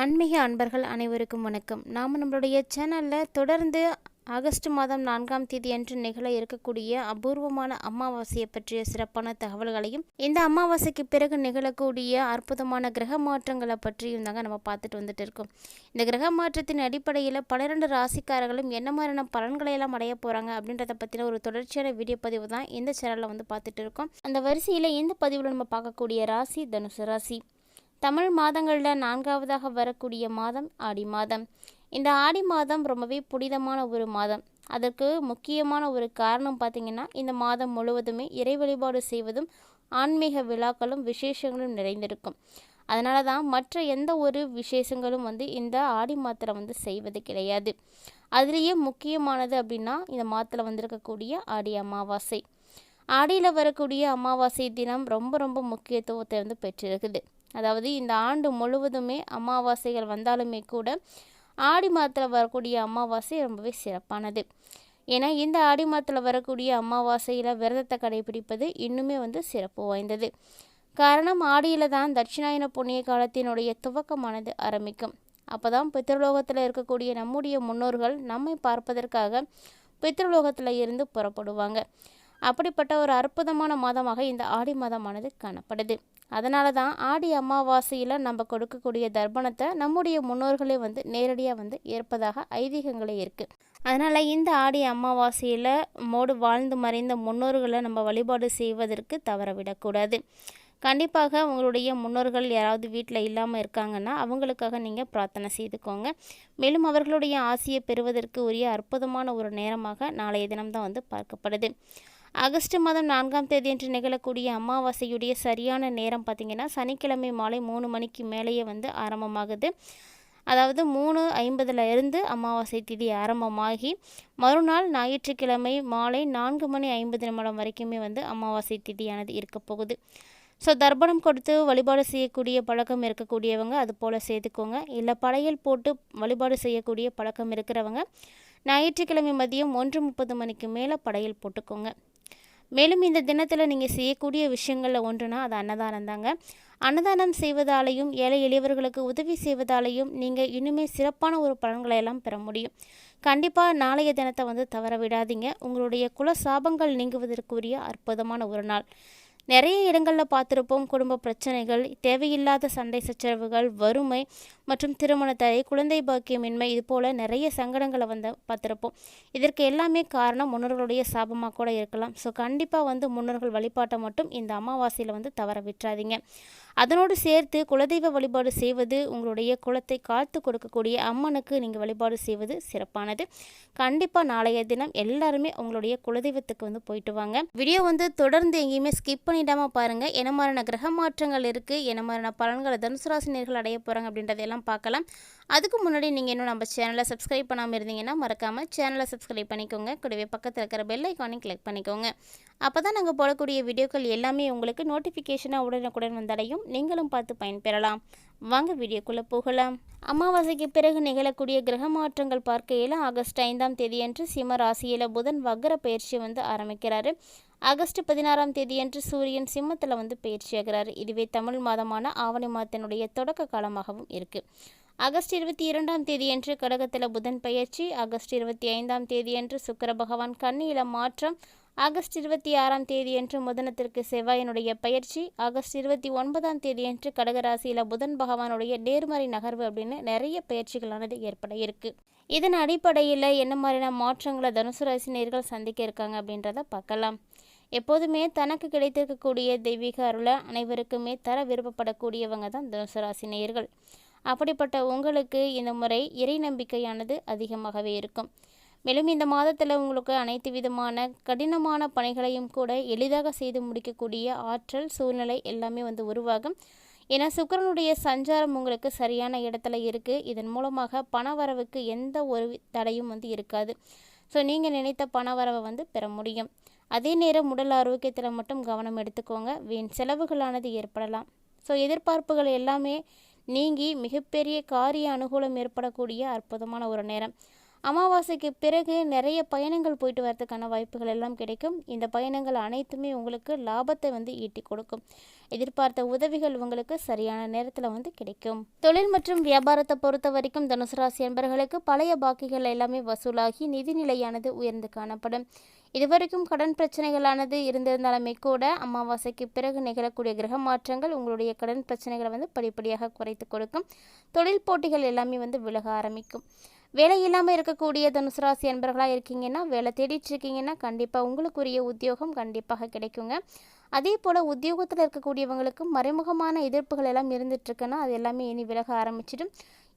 ஆன்மீக அன்பர்கள் அனைவருக்கும் வணக்கம். நாம் நம்மளுடைய சேனலில் தொடர்ந்து ஆகஸ்ட் மாதம் நான்காம் தேதி அன்று நிகழ இருக்கக்கூடிய அபூர்வமான அமாவாசையை பற்றிய சிறப்பான தகவல்களையும் இந்த அமாவாசைக்கு பிறகு நிகழக்கூடிய அற்புதமான கிரக மாற்றங்களை பற்றியும் தாங்க நம்ம பார்த்துட்டு வந்துட்டு இருக்கோம். இந்த கிரக மாற்றத்தின் அடிப்படையில் பன்னிரெண்டு ராசிக்காரர்களும் என்ன மாதிரியான பலன்களை எல்லாம் அடைய போகிறாங்க அப்படின்றத பற்றின ஒரு தொடர்ச்சியான வீடியோ பதிவு தான் இந்த சேனலில் வந்து பார்த்துட்டு இருக்கோம். அந்த வரிசையில் இந்த பதிவில் நம்ம பார்க்கக்கூடிய ராசி தனுசு ராசி. தமிழ் மாதங்களில் நான்காவதாக வரக்கூடிய மாதம் ஆடி மாதம். இந்த ஆடி மாதம் ரொம்பவே புனிதமான ஒரு மாதம். அதற்கு முக்கியமான ஒரு காரணம் பார்த்திங்கன்னா இந்த மாதம் முழுவதுமே இறை வழிபாடு செய்வதும் ஆன்மீக விழாக்களும் விசேஷங்களும் நிறைந்திருக்கும். அதனால தான் மற்ற எந்த ஒரு விசேஷங்களும் வந்து இந்த ஆடி மாத்திரை வந்து செய்வது கிடையாது. அதுலேயே முக்கியமானது அப்படின்னா இந்த மாதத்தில் வந்திருக்கக்கூடிய ஆடி அமாவாசை. ஆடியில் வரக்கூடிய அமாவாசை தினம் ரொம்ப ரொம்ப முக்கியத்துவத்தை வந்து பெற்றிருக்குது. அதாவது இந்த ஆண்டு முழுவதுமே அமாவாசைகள் வந்தாலுமே கூட ஆடி மாதத்தில் வரக்கூடிய அமாவாசை ரொம்பவே சிறப்பானது. ஏன்னா இந்த ஆடி மாதத்தில் வரக்கூடிய அமாவாசையில் விரதத்தை கடைபிடிப்பது இன்னுமே வந்து சிறப்பு வாய்ந்தது. காரணம் ஆடியில் தான் தட்சிணாயன புண்ணிய காலத்தினுடைய துவக்கமானது ஆரம்பிக்கும். அப்போ தான் பித்ருலோகத்தில் இருக்கக்கூடிய நம்முடைய முன்னோர்கள் நம்மை பார்ப்பதற்காக பித்ருலோகத்தில் இருந்து புறப்படுவாங்க. அப்படிப்பட்ட ஒரு அற்புதமான மாதமாக இந்த ஆடி மாதமானது காணப்படுது. அதனால தான் ஆடி அமாவாசையில் நம்ம கொடுக்கக்கூடிய தர்ப்பணத்தை நம்முடைய முன்னோர்களே வந்து நேரடியாக வந்து ஏற்பதாக ஐதீகங்களே இருக்குது அதனால் இந்த ஆடி அமாவாசையில் மோடு வாழ்ந்து மறைந்த முன்னோர்களை நம்ம வழிபாடு செய்வதற்கு தவறவிடக்கூடாது கண்டிப்பாக உங்களுடைய முன்னோர்கள் யாராவது வீட்டில் இல்லாமல் இருக்காங்கன்னா அவங்களுக்காக நீங்கள் பிரார்த்தனை செய்துக்கோங்க. மேலும் அவர்களுடைய ஆசையை பெறுவதற்கு உரிய அற்புதமான ஒரு நேரமாக நாளைய தினம்தான் வந்து பார்க்கப்படுது. ஆகஸ்ட் மாதம் நான்காம் தேதி என்று நிகழக்கூடிய அமாவாசையுடைய சரியான நேரம் பார்த்திங்கன்னா சனிக்கிழமை மாலை மூணு மணிக்கு மேலேயே வந்து ஆரம்பமாகுது. அதாவது மூணு ஐம்பதில் இருந்து அமாவாசை திதி ஆரம்பமாகி மறுநாள் ஞாயிற்றுக்கிழமை மாலை நான்கு மணி ஐம்பது நிமிடம் வரைக்குமே வந்து அமாவாசை திதியானது இருக்க போகுது. ஸோ தர்ப்பணம் கொடுத்து வழிபாடு செய்யக்கூடிய பழக்கம் இருக்கக்கூடியவங்க அது போல் சேர்த்துக்கோங்க. இல்லை படையல் போட்டு வழிபாடு செய்யக்கூடிய பழக்கம் இருக்கிறவங்க ஞாயிற்றுக்கிழமை மதியம் ஒன்று முப்பது மணிக்கு மேலே படையல் போட்டுக்கோங்க. மேலும் இந்த தினத்தில் நீங்கள் செய்யக்கூடிய விஷயங்களில் ஒன்றுனா அது அன்னதானம் தாங்க. அன்னதானம் செய்வதாலையும் ஏழை எளியவர்களுக்கு உதவி செய்வதாலையும் நீங்கள் இன்னுமே சிறப்பான ஒரு பலன்களை எல்லாம் பெற முடியும். கண்டிப்பாக நாளைய தினத்தை வந்து தவற விடாதீங்க. உங்களுடைய குல சாபங்கள் நீங்குவதற்குரிய அற்புதமான ஒரு நாள். நிறைய இடங்களில் பார்த்துருப்போம் குடும்ப பிரச்சனைகள் தேவையில்லாத சண்டை சச்சரவுகள் வறுமை மற்றும் திருமண தடை குழந்தை பாக்கியமின்மை இது போல் நிறைய சங்கடங்களை வந்து பார்த்துருப்போம். இதற்கு எல்லாமே காரணம் முன்னோர்களுடைய சாபமாக கூட இருக்கலாம். ஸோ கண்டிப்பாக வந்து முன்னோர்கள் வழிபாட்டை மட்டும் இந்த அமாவாசையில் வந்து தவற விட்டுறாதீங்க. அதனோடு சேர்த்து குலதெய்வ வழிபாடு செய்வது உங்களுடைய குலத்தை காத்து கொடுக்கக்கூடிய அம்மனுக்கு நீங்கள் வழிபாடு செய்வது சிறப்பானது. கண்டிப்பாக நாளைய தினம் எல்லாருமே உங்களுடைய குலதெய்வத்துக்கு வந்து போயிட்டு வாங்க. வீடியோ வந்து தொடர்ந்து எங்கேயுமே ஸ்கிப் பண்ணிடாமல் பாருங்கள் என்ன மாதிரியான கிரக மாற்றங்கள் இருக்குது என்ன மாதிரியான பலன்களை தனுசு ராசினியர்கள் அடைய போகிறாங்க அப்படின்றதெல்லாம் பார்க்கலாம். அதுக்கு முன்னாடி நீங்கள் இன்னும் நம்ம சேனலை சப்ஸ்கிரைப் பண்ணாமல் இருந்தீங்கன்னா மறக்காமல் சேனலை சப்ஸ்கிரைப் பண்ணிக்கோங்க. கூடவே பக்கத்தில் இருக்கிற பெல் ஐக்கானையும் கிளிக் பண்ணிக்கோங்க. அப்போ தான் நாங்கள் போடக்கூடிய வீடியோக்கள் எல்லாமே உங்களுக்கு நோட்டிஃபிகேஷனாக உடனுக்குடன் வந்தடையும். நீங்களும் பார்த்து பயன்பெறலாம். வாங்க வீடியோக்குள்ளே போகலாம். அமாவாசைக்கு பிறகு நிகழக்கூடிய கிரக மாற்றங்கள் பார்க்கையில் ஆகஸ்ட் ஐந்தாம் தேதியன்று சிம்ம ராசியில் புதன் வக்ர பயிற்சி வந்து ஆரம்பிக்கிறாரு. ஆகஸ்ட் பதினாறாம் தேதியன்று சூரியன் சிம்மத்தில் வந்து பயிற்சியாகிறார் இதுவே தமிழ் மாதமான ஆவணி மாதத்தினுடைய தொடக்க காலமாகவும் இருக்குது ஆகஸ்ட் இருபத்தி இரண்டாம் தேதியன்று கடகத்தில் புதன் பயிற்சி ஆகஸ்ட் இருபத்தி ஐந்தாம் தேதியன்று சுக்கர பகவான் கன்னியில மாற்றம் ஆகஸ்ட் இருபத்தி ஆறாம் தேதியன்று முதனத்திற்கு செவ்வாயினுடைய பயிற்சி ஆகஸ்ட் இருபத்தி ஒன்பதாம் தேதியன்று கடகராசியில் புதன் பகவானுடைய நேர்மறை நகர்வு அப்படின்னு நிறைய பயிற்சிகளானது ஏற்பட இருக்கு. இதன் அடிப்படையில் என்ன மாதிரியான மாற்றங்களை தனுசு ராசினியர்கள் சந்திக்க இருக்காங்க அப்படின்றத பார்க்கலாம். எப்போதுமே தனக்கு கிடைத்திருக்கக்கூடிய தெய்வீக அருளை அனைவருக்குமே தர விருப்பப்படக்கூடியவங்க தான் தனுசராசி நேயர்கள். அப்படிப்பட்ட உங்களுக்கு இந்த முறை இறை நம்பிக்கையானது அதிகமாகவே இருக்கும். மேலும் இந்த மாதத்தில் உங்களுக்கு அனைத்து விதமான கடினமான பணிகளையும் கூட எளிதாக செய்து முடிக்கக்கூடிய ஆற்றல் சூழ்நிலை எல்லாமே வந்து உருவாகும். ஏன்னா சுக்கரனுடைய சஞ்சாரம் உங்களுக்கு சரியான இடத்துல இருக்குது இதன் மூலமாக பண வரவுக்கு எந்த ஒரு தடையும் வந்து இருக்காது. ஸோ நீங்கள் நினைத்த பண வரவை வந்து பெற முடியும். அதே நேரம் உடல் ஆரோக்கியத்தில் மட்டும் கவனம் எடுத்துக்கோங்க. வீண் செலவுகளானது ஏற்படலாம். ஸோ எதிர்பார்ப்புகள் எல்லாமே நீங்கி மிகப்பெரிய காரிய அனுகூலம் ஏற்படக்கூடிய அற்புதமான ஒரு நேரம். அமாவாசைக்கு பிறகு நிறைய பயணங்கள் போயிட்டு வரதுக்கான வாய்ப்புகள் எல்லாம் கிடைக்கும். இந்த பயணங்கள் அனைத்துமே உங்களுக்கு லாபத்தை வந்து ஈட்டி கொடுக்கும். எதிர்பார்த்த உதவிகள் உங்களுக்கு சரியான நேரத்தில் வந்து கிடைக்கும். தொழில் மற்றும் வியாபாரத்தை பொறுத்த வரைக்கும் தனுசு ராசி என்பவர்களுக்கு பழைய பாக்கிகள் எல்லாமே வசூலாகி நிதிநிலையானது உயர்ந்து காணப்படும். இதுவரைக்கும் கடன் பிரச்சனைகளானது இருந்திருந்தாலுமே கூட அமாவாசைக்கு பிறகு நிகழக்கூடிய கிரக மாற்றங்கள் உங்களுடைய கடன் பிரச்சனைகளை வந்து படிப்படியாக குறைத்து கொடுக்கும். தொழில் போட்டிகள் எல்லாமே வந்து விலக ஆரம்பிக்கும். வேலை இல்லாமல் இருக்கக்கூடிய தனுசு ராசி அன்பர்களாக இருக்கீங்கன்னா வேலை தேடிட்டு இருக்கீங்கன்னா கண்டிப்பாக உங்களுக்குரிய உத்தியோகம் கண்டிப்பாக கிடைக்குங்க. அதே போல் உத்தியோகத்தில் இருக்கக்கூடியவங்களுக்கும் மறைமுகமான எதிர்ப்புகள் எல்லாம் இருந்துகிட்ருக்குன்னா அது எல்லாமே இனி விலக ஆரம்பிச்சிடும்.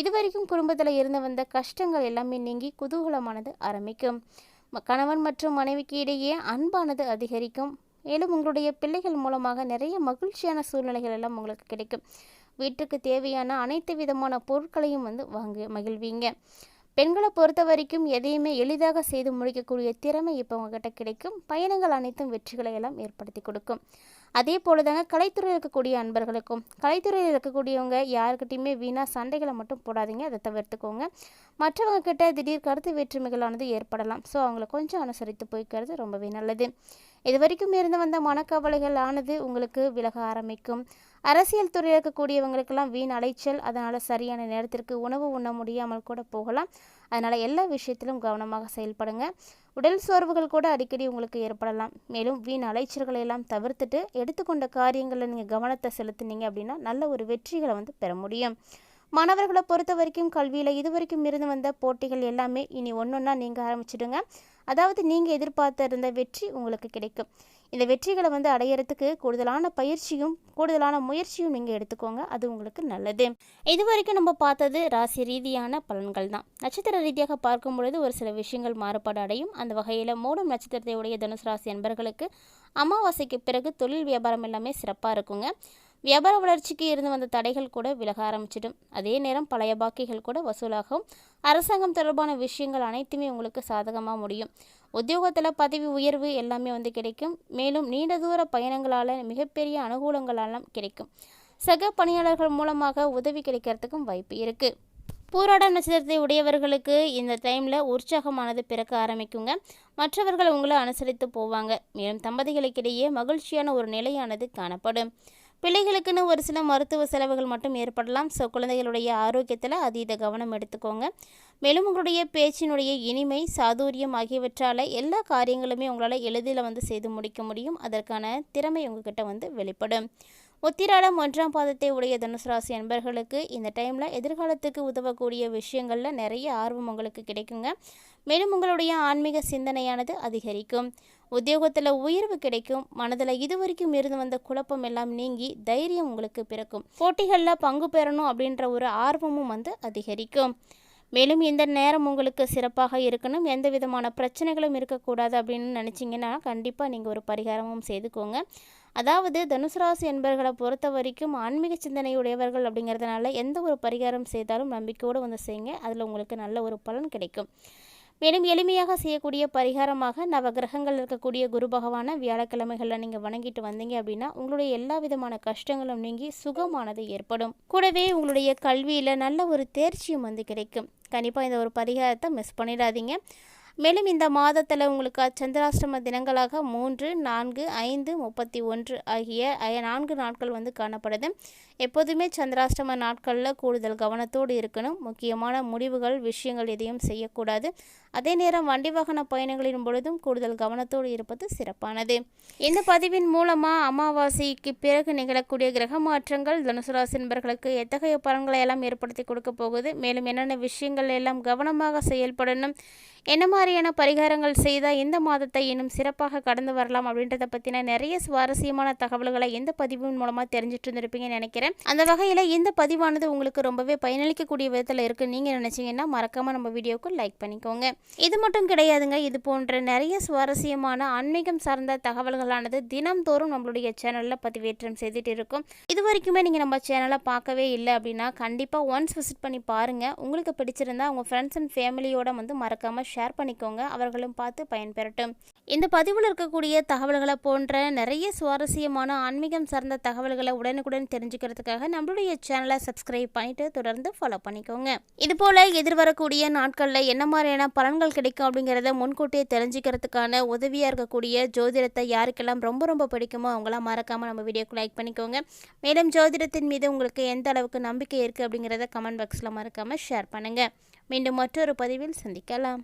இது வரைக்கும் குடும்பத்தில் இருந்து வந்த கஷ்டங்கள் எல்லாமே நீங்கி குதூகலமானது ஆரம்பிக்கும். கணவன் மற்றும் மனைவிக்கு இடையே அன்பானது அதிகரிக்கும். மேலும் உங்களுடைய பிள்ளைகள் மூலமாக நிறைய மகிழ்ச்சியான சூழ்நிலைகள் எல்லாம் உங்களுக்கு கிடைக்கும். வீட்டுக்கு தேவையான அனைத்து விதமான பொருட்களையும் வந்து வாங்க மகிழ்வீங்க. பெண்களை பொறுத்த வரைக்கும் எதையுமே எளிதாக செய்து முடிக்கக்கூடிய திறமை இப்போ உங்ககிட்ட கிடைக்கும். பயணங்கள் அனைத்தும் வெற்றிகளை எல்லாம் ஏற்படுத்தி கொடுக்கும். அதே போல தாங்க கலைத்துறையில் இருக்கக்கூடிய அன்பர்களுக்கும் கலைத்துறையில் இருக்கக்கூடியவங்க யாருக்கிட்டையுமே வீணாக சண்டைகளை மட்டும் போடாதீங்க. அதை தவிர்த்துக்கோங்க. மற்றவங்க கிட்ட திடீர் கருத்து வேற்றுமைகளானது ஏற்படலாம். ஸோ அவங்கள கொஞ்சம் அனுசரித்து போய்க்கிறது ரொம்பவே நல்லது. இது வரைக்கும் இருந்து வந்த மனக்கவலைகள் ஆனது உங்களுக்கு விலக ஆரம்பிக்கும். அரசியல் துறையில் இருக்கக்கூடியவங்களுக்கெல்லாம் வீண் அலைச்சல் அதனால் சரியான நேரத்திற்கு உணவு உண்ண முடியாமல் கூட போகலாம். அதனால் எல்லா விஷயத்திலும் கவனமாக செயல்படுங்க. உடல் சோர்வுகள் கூட அடிக்கடி உங்களுக்கு ஏற்படலாம். மேலும் வீண் அலைச்சல்களை எல்லாம் தவிர்த்துட்டு எடுத்துக்கொண்ட காரியங்களில் நீங்கள் கவனத்தை செலுத்துனீங்க அப்படின்னா நல்ல ஒரு வெற்றிகளை வந்து பெற முடியும். மாணவர்களை பொறுத்த வரைக்கும் கல்வியில் இது வரைக்கும் இருந்து வந்த போட்டிகள் எல்லாமே இனி ஒன்றொன்னா நீங்கள் ஆரம்பிச்சிடுங்க. அதாவது நீங்கள் எதிர்பார்த்த இருந்த வெற்றி உங்களுக்கு கிடைக்கும். இந்த வெற்றிகளை வந்து அடையிறதுக்கு கூடுதலான பயிற்சியும் கூடுதலான முயற்சியும் நீங்கள் எடுத்துக்கோங்க. அது உங்களுக்கு நல்லது. இது வரைக்கும் நம்ம பார்த்தது ராசி ரீதியான பலன்கள் தான். நட்சத்திர ரீதியாக பார்க்கும் பொழுது ஒரு சில விஷயங்கள் மாறுபாடு அடையும். அந்த வகையில் மூலம் நட்சத்திரத்தை உடைய தனுசு ராசி என்பர்களுக்கு அமாவாசைக்கு பிறகு தொழில் வியாபாரம் எல்லாமே சிறப்பாக இருக்குங்க. வியாபார வளர்ச்சிக்கு இருந்து வந்த தடைகள் கூட விலக ஆரம்பிச்சிடும். அதே நேரம் பழைய பாக்கிகள் கூட வசூலாகும். அரசாங்கம் தொடர்பான விஷயங்கள் அனைத்துமே உங்களுக்கு சாதகமாக முடியும். உத்தியோகத்தில் பதவி உயர்வு எல்லாமே வந்து கிடைக்கும். மேலும் நீண்ட தூர பயணங்களால் மிகப்பெரிய அனுகூலங்களெல்லாம் கிடைக்கும். சக பணியாளர்கள் மூலமாக உதவி கிடைக்கிறதுக்கும் வாய்ப்பு இருக்குது பூராட நட்சத்திரத்தை உடையவர்களுக்கு இந்த டைமில் உற்சாகமானது பிறக்க ஆரம்பிக்குங்க. மற்றவர்கள் உங்களை அனுசரித்து போவாங்க. மேலும் தம்பதிகளுக்கிடையே மகிழ்ச்சியான ஒரு நிலையானது காணப்படும். பிள்ளைகளுக்குன்னு ஒரு சில மருத்துவ செலவுகள் மட்டும் ஏற்படலாம். ஸோ குழந்தைகளுடைய ஆரோக்கியத்தில் அதீத கவனம் எடுத்துக்கோங்க. மேலும் உங்களுடைய பேச்சினுடைய இனிமை சாதுரியம் ஆகியவற்றால் எல்லா காரியங்களுமே உங்களால் எளிதில் வந்து செய்து முடிக்க முடியும். அதற்கான திறமை உங்ககிட்ட வந்து வெளிப்படும். உத்திராடம் ஒன்றாம் பாதத்தை உடைய தனுசு ராசி அன்பர்களுக்கு இந்த டைமில் எதிர்காலத்துக்கு உதவக்கூடிய விஷயங்களில் நிறைய ஆர்வம் உங்களுக்கு கிடைக்குங்க. மேலும் உங்களுடைய ஆன்மீக சிந்தனையானது அதிகரிக்கும். உத்தியோகத்தில் உயர்வு கிடைக்கும். மனதில் இதுவரைக்கும் இருந்து வந்த குழப்பம் எல்லாம் நீங்கி தைரியம் உங்களுக்கு பிறக்கும். போட்டிகளில் பங்கு பெறணும் அப்படின்ற ஒரு ஆர்வமும் வந்து அதிகரிக்கும். மேலும் இந்த நேரம் உங்களுக்கு சிறப்பாக இருக்கணும். எந்த விதமான பிரச்சனைகளும் இருக்கக்கூடாது அப்படின்னு நினச்சிங்கன்னா கண்டிப்பாக நீங்கள் ஒரு பரிகாரமும் செய்துக்கோங்க. அதாவது தனுசு ராசி என்பவர்களை பொறுத்த வரைக்கும் ஆன்மீக சிந்தனையுடையவர்கள் அப்படிங்கிறதுனால எந்த ஒரு பரிகாரம் செய்தாலும் நம்பிக்கையோடு வந்து செய்யுங்க. அதில் உங்களுக்கு நல்ல ஒரு பலன் கிடைக்கும். மேலும் எளிமையாக செய்யக்கூடிய பரிகாரமாக நவகிரகங்கள் இருக்கக்கூடிய குரு பகவான வியாழக்கிழமைகளில் நீங்கள் வணங்கிட்டு வந்தீங்க அப்படின்னா உங்களுடைய எல்லா விதமான கஷ்டங்களும் நீங்கி சுகமானது ஏற்படும். கூடவே உங்களுடைய கல்வியில் நல்ல ஒரு தேர்ச்சியும் வந்து கிடைக்கும். கண்டிப்பாக இந்த ஒரு பரிகாரத்தை மிஸ் பண்ணிடாதீங்க. மேலும் இந்த மாதத்தில் உங்களுக்கு சந்திராஷ்டம தினங்களாக மூன்று நான்கு ஐந்து முப்பத்தி ஒன்று ஆகிய நான்கு நாட்கள் வந்து காணப்படுது. எப்போதுமே சந்திராஷ்டம நாட்களில் கூடுதல் கவனத்தோடு இருக்கணும். முக்கியமான முடிவுகள் விஷயங்கள் எதையும் செய்யக்கூடாது. அதே நேரம் வண்டி வாகன பயணங்களின் பொழுதும் கூடுதல் கவனத்தோடு இருப்பது சிறப்பானது. இந்த பதிவின் மூலமாக அமாவாசைக்கு பிறகு நிகழக்கூடிய கிரக மாற்றங்கள் தனுசு ராசி நண்பர்களுக்கு எத்தகைய பலன்களை எல்லாம் ஏற்படுத்தி கொடுக்க போகுது? மேலும் என்னென்ன விஷயங்கள் எல்லாம் கவனமாக செயல்படணும்? என்ன மாதிரியான பரிகாரங்கள் செய்தால் இந்த மாதத்தை இன்னும் சிறப்பாக கடந்து வரலாம் அப்படின்றத பற்றின நிறைய சுவாரஸ்யமான தகவல்களை இந்த பதிவின் மூலமாக தெரிஞ்சுட்டு இருந்திருப்பீங்கன்னு நினைக்கிறேன். அந்த வகையில் இந்த பதிவானது உங்களுக்கு ரொம்பவே பயனளிக்கக்கூடிய விதத்தில் இருக்குன்னு நீங்கள் நினச்சிங்கன்னா மறக்காமல் நம்ம வீடியோவுக்கு லைக் பண்ணிக்கோங்க. இது மட்டும் கிடையாதுங்க. இது போன்ற நிறைய சுவாரஸ்யமான ஆன்மீகம் சார்ந்த தகவல்களானது தினம்தோறும் நம்மளுடைய சேனலில் பதிவேற்றம் செய்துட்டு இருக்கும். இது வரைக்குமே நீங்கள் நம்ம சேனலை பார்க்கவே இல்லை அப்படின்னா கண்டிப்பாக ஒன்ஸ் விசிட் பண்ணி பாருங்கள் உங்களுக்கு பிடிச்சிருந்தா உங்கள் ஃப்ரெண்ட்ஸ் அண்ட் ஃபேமிலியோட வந்து மறக்காமல் ஷேர் பண்ணிக்க பண்ணிக்கோங்க அவர்களும் பார்த்து பயன்பெறட்டும். இந்த பதிவில் இருக்கக்கூடிய தகவல்களை போன்ற நிறைய சுவாரஸ்யமான ஆன்மீகம் சார்ந்த தகவல்களை உடனுக்குடன் தெரிஞ்சுக்கிறதுக்காக நம்மளுடைய சேனலை சப்ஸ்கிரைப் பண்ணிட்டு தொடர்ந்து ஃபாலோ பண்ணிக்கோங்க. இது போல எதிர்வரக்கூடிய நாட்களில் என்ன மாதிரியான பலன்கள் கிடைக்கும் அப்படிங்கிறத முன்கூட்டியே தெரிஞ்சுக்கிறதுக்கான உதவியாக இருக்கக்கூடிய ஜோதிடத்தை யாருக்கெல்லாம் ரொம்ப ரொம்ப பிடிக்குமோ அவங்களாம் மறக்காமல் நம்ம வீடியோக்கு லைக் பண்ணிக்கோங்க. மேலும் ஜோதிடத்தின் மீது உங்களுக்கு எந்த அளவுக்கு நம்பிக்கை இருக்குது அப்படிங்கிறத கமெண்ட் பாக்ஸில் மறக்காமல் ஷேர் பண்ணுங்கள் மீண்டும் மற்றொரு பதிவில் சந்திக்கலாம்.